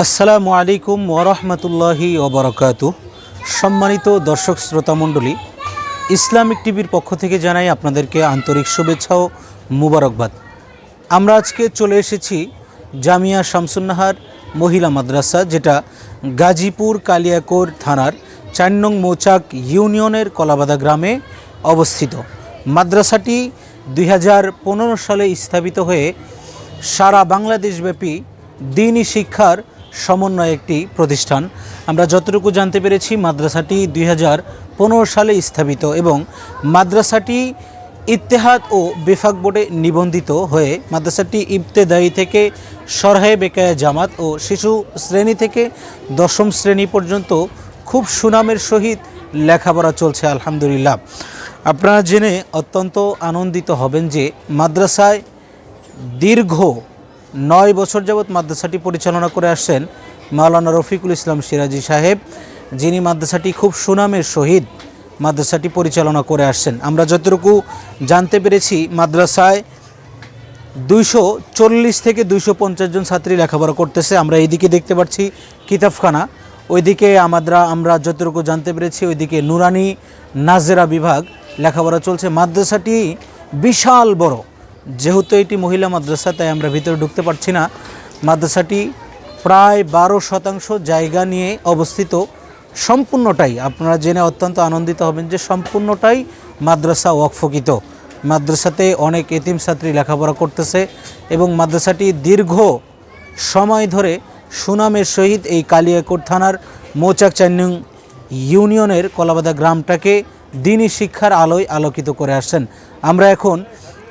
আসসালামু আলাইকুম ওরহমতুল্লাহি ওবরকাতু। সম্মানিত দর্শক শ্রোতা মণ্ডলী, ইসলামিক টিভির পক্ষ থেকে জানাই আপনাদেরকে আন্তরিক শুভেচ্ছা ও মুবারকবাদ। আমরা আজকে চলে এসেছি জামিয়া শামসুন্নাহার মহিলা মাদ্রাসা, যেটা গাজীপুর কালিয়াকোর থানার চার নং মৌচাক ইউনিয়নের কলাবাদা গ্রামে অবস্থিত। মাদ্রাসাটি দুই হাজার পনেরো সালে স্থাপিত হয়ে সারা বাংলাদেশব্যাপী দিনই শিক্ষার সমন্বয় একটি প্রতিষ্ঠান। আমরা যতটুকু জানতে পেরেছি, মাদ্রাসাটি দুই হাজার পনেরো সালে স্থাপিত এবং মাদ্রাসাটি ইত্তেহাদ ও বেফাক বোর্ডে নিবন্ধিত হয়ে মাদ্রাসাটি ইবতেদায়ী থেকে সরহে বেকায়া জামাত ও শিশু শ্রেণি থেকে দশম শ্রেণি পর্যন্ত খুব সুনামের সহিত লেখাপড়া চলছে, আলহামদুলিল্লাহ। আপনারা জেনে অত্যন্ত আনন্দিত হবেন যে মাদ্রাসায় দীর্ঘ নয় বছর যাবৎ মাদ্রাসাটি পরিচালনা করে আসছেন মাওলানা রফিকুল ইসলাম সিরাজি সাহেব, যিনি মাদ্রাসাটি খুব সুনামের সহিত মাদ্রাসাটি পরিচালনা করে আসছেন। আমরা যতটুকু জানতে পেরেছি, মাদ্রাসায় দুইশো চল্লিশ থেকে দুইশো পঞ্চাশ জন ছাত্রী লেখাপড়া করতেছে। আমরা এইদিকে দেখতে পাচ্ছি কিতাবখানা। ওইদিকে আমরা আমরা যতটুকু জানতে পেরেছি, ওইদিকে নুরানি নাজেরা বিভাগ লেখাপড়া চলছে। মাদ্রাসাটি বিশাল বড়। যেহেতু এটি মহিলা মাদ্রাসা, তাই আমরা ভিতরে ঢুকতে পারছি না। মাদ্রাসাটি প্রায় বারো শতাংশ জায়গা নিয়ে অবস্থিত। সম্পূর্ণটাই, আপনারা জেনে অত্যন্ত আনন্দিত হবেন যে সম্পূর্ণটাই মাদ্রাসা ওয়াকফকিত। মাদ্রাসাতে অনেক এতিম ছাত্রী লেখাপড়া করতেছে এবং মাদ্রাসাটি দীর্ঘ সময় ধরে সুনামের সহিত এই কালিয়াকোট থানার মৌচাক চান্নিং ইউনিয়নের কলাবাদা গ্রামটাকে দিনী শিক্ষার আলোয় আলোকিত করে আসছেন। আমরা এখন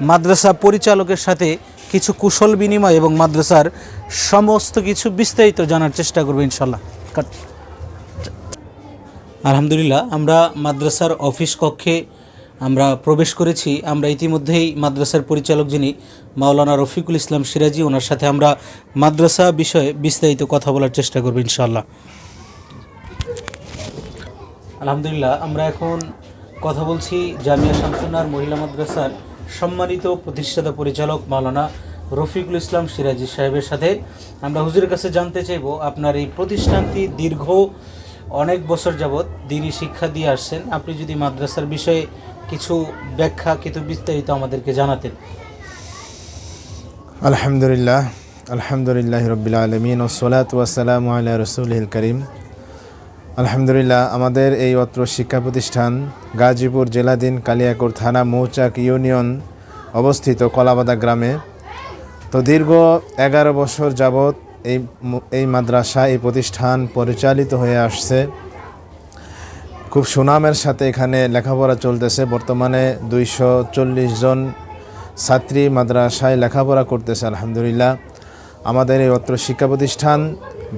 মাদ্রাসা পরিচালকের সাথে কিছু কুশল বিনিময় এবং মাদ্রাসার সমস্ত কিছু বিস্তারিত জানার চেষ্টা করব ইনশাল্লাহ। আলহামদুলিল্লাহ, আমরা মাদ্রাসার অফিস কক্ষে আমরা প্রবেশ করেছি। আমরা ইতিমধ্যেই মাদ্রাসার পরিচালক যিনি, মাওলানা রফিকুল ইসলাম সিরাজি, ওনার সাথে আমরা মাদ্রাসা বিষয়ে বিস্তারিত কথা বলার চেষ্টা করব ইনশাল্লাহ। আলহামদুলিল্লাহ, আমরা এখন কথা বলছি জামিয়া শামসুনার মহিলা মাদ্রাসার সম্মানিত প্রতিষ্ঠাতা পরিচালক মাওলানা রফিকুল ইসলাম সিরাজি সাহেবের সাথে আমরা হুজুরের কাছে জানতে চাইব, আপনার এই প্রতিষ্ঠানটি দীর্ঘ অনেক বছর যাবৎ দিনই শিক্ষা দিয়ে আসছেন। আপনি যদি মাদ্রাসার বিষয়ে কিছু ব্যাখ্যা, কিছু বিস্তারিত আমাদেরকে জানাতেন। আলহামদুলিল্লাহ আলহামদুলিল্লাহ রবিল আলমিন ও সোলাত ওয়াসালাম আল্লাহ রসুল করিম। আলহামদুলিল্লাহ, আমাদের এই অত্র শিক্ষা প্রতিষ্ঠান গাজীপুর জেলাধীন কালিয়াকুর থানা মৌচাক ইউনিয়ন অবস্থিত কলাবাদা গ্রামে। তো দীর্ঘ এগারো বছর যাবৎ এই এই মাদ্রাসা, এই প্রতিষ্ঠান পরিচালিত হয়ে আসছে। খুব সুনামের সাথে এখানে লেখাপড়া চলতেছে। বর্তমানে দুইশো চল্লিশ জন ছাত্রী মাদ্রাসায় লেখাপড়া করতেছে, আলহামদুলিল্লাহ। আমাদের এই অত্র শিক্ষা প্রতিষ্ঠান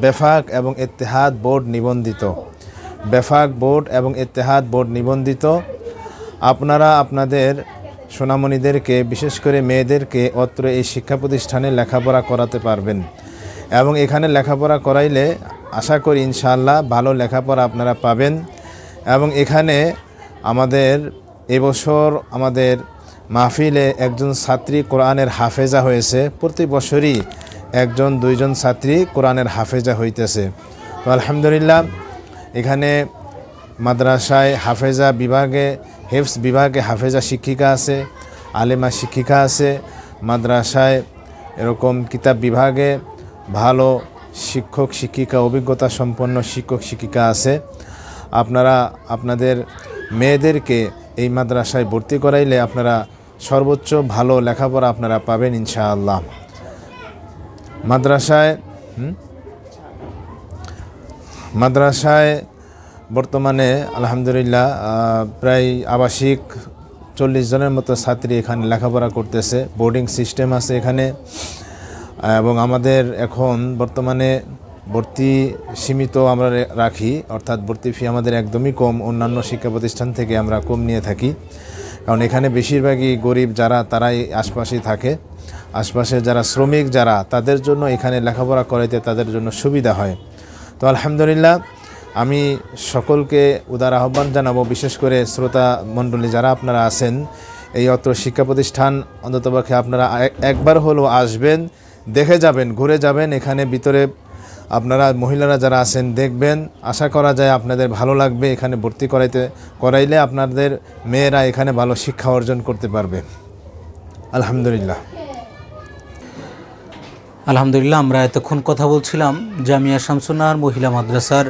বেফাক এবং ইত্তেহাদ বোর্ড নিবন্ধিত। বেফাক বোর্ড এবং ইত্তেহাদ বোর্ড নিবন্ধিত। আপনারা আপনাদের সোনামণিদেরকে, বিশেষ করে মেয়েদেরকে, অত্র এই শিক্ষা প্রতিষ্ঠানে লেখাপড়া করাতে পারবেন। এবং এখানে লেখাপড়া করাইলে আশা করি ইনশাআল্লাহ ভালো লেখাপড়া আপনারা পাবেন। এবং এখানে আমাদের এবছর আমাদের মাহফিলে একজন ছাত্রী কোরআনের হাফেজা হয়েছে। প্রতি বছরই একজন, দুইজন ছাত্রী কোরআনের হাফেজা হইতেছে। তো আলহামদুলিল্লাহ, এখানে মাদ্রাসায় হাফেজা বিভাগে হেফস বিভাগে হাফেজা শিক্ষিকা আছে, আলেমা শিক্ষিকা আছে, মাদ্রাসায় এরকম কিতাব বিভাগে ভালো শিক্ষক, শিক্ষিকা, অভিজ্ঞতা সম্পন্ন শিক্ষক, শিক্ষিকা আছে। আপনারা, আপনাদের মেয়েদেরকে এই মাদ্রাসায় ভর্তি করাইলে আপনারা সর্বোচ্চ ভালো লেখাপড়া আপনারা পাবেন ইনশাআল্লাহ। মাদ্রাসায় মাদ্রাসায় বর্তমানে, আলহামদুলিল্লাহ প্রায় আবাসিক চল্লিশ জনের মতো ছাত্রী এখানে লেখাপড়া করতেছে, বোর্ডিং সিস্টেম আছে এখানে। এবং আমাদের এখন বর্তমানে ভর্তি সীমিত আমরা রাখি, অর্থাৎ ভর্তি ফি আমাদের একদমই কম, অন্যান্য শিক্ষা প্রতিষ্ঠান থেকে আমরা কম নিয়ে থাকি। কারণ এখানে বেশিরভাগই গরিব যারা, তারাই আশপাশেই থাকে। আশপাশে যারা শ্রমিক, যারা তাদের জন্য এখানে লেখাপড়া করাইতে তাদের জন্য সুবিধা হয়। তো আলহামদুলিল্লাহ, আমি সকলকে উদার আহ্বান জানাব, বিশেষ করে শ্রোতা মণ্ডলী যারা আপনারা আছেন, এই অত্র শিক্ষা প্রতিষ্ঠান অন্ততপক্ষে আপনারা একবার হলেও আসবেন, দেখে যাবেন, ঘুরে যাবেন, এখানে ভিতরে আপনারা মহিলারা যারা আছেন দেখবেন, আশা করা যায় আপনাদের ভালো লাগবে, এখানে ভর্তি করাইতে, করাইলে আপনাদের মেয়েরা এখানে ভালো শিক্ষা অর্জন করতে পারবে। আলহামদুলিল্লাহ। আলহামদুলিল্লাহ, আমরা এতক্ষণ কথা বলছিলাম জামিয়া শামসুনার মহিলা মাদ্রাসার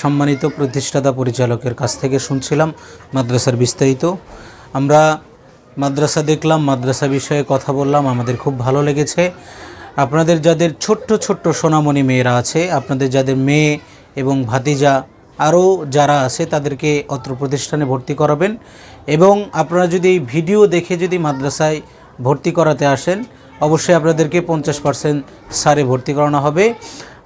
সম্মানিত প্রতিষ্ঠাতা পরিচালকের কাছ থেকে শুনছিলাম মাদ্রাসার বিস্তারিত। আমরা মাদ্রাসা দেখলাম, মাদ্রাসা বিষয়ে কথা বললাম, আমাদের খুব ভালো লেগেছে। আপনাদের যাদের ছোট্ট ছোট্ট সোনামণি মেয়েরা আছে, আপনাদের যাদের মেয়ে এবং ভাতিজা আরও যারা আছে, তাদেরকে অত্র প্রতিষ্ঠানে ভর্তি করাবেন। এবং আপনারা যদি এই ভিডিও দেখে যদি মাদ্রাসায় ভর্তি করাতে আসেন অবশ্যই আপনাদেরকে পঞ্চাশ পার্সেন্ট সারে ভর্তি করানো হবে।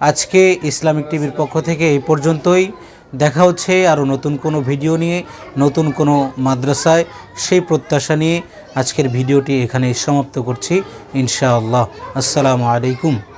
আজকে ইসলামিক টিভির পক্ষ থেকে এই পর্যন্তই। দেখা হচ্ছে আরও নতুন কোনো ভিডিও নিয়ে, নতুন কোনো মাদ্রাসায়। সেই প্রত্যাশা নিয়ে আজকের ভিডিওটি এখানে সমাপ্ত করছি। ইনশাআল্লাহ। আসসালামু আলাইকুম।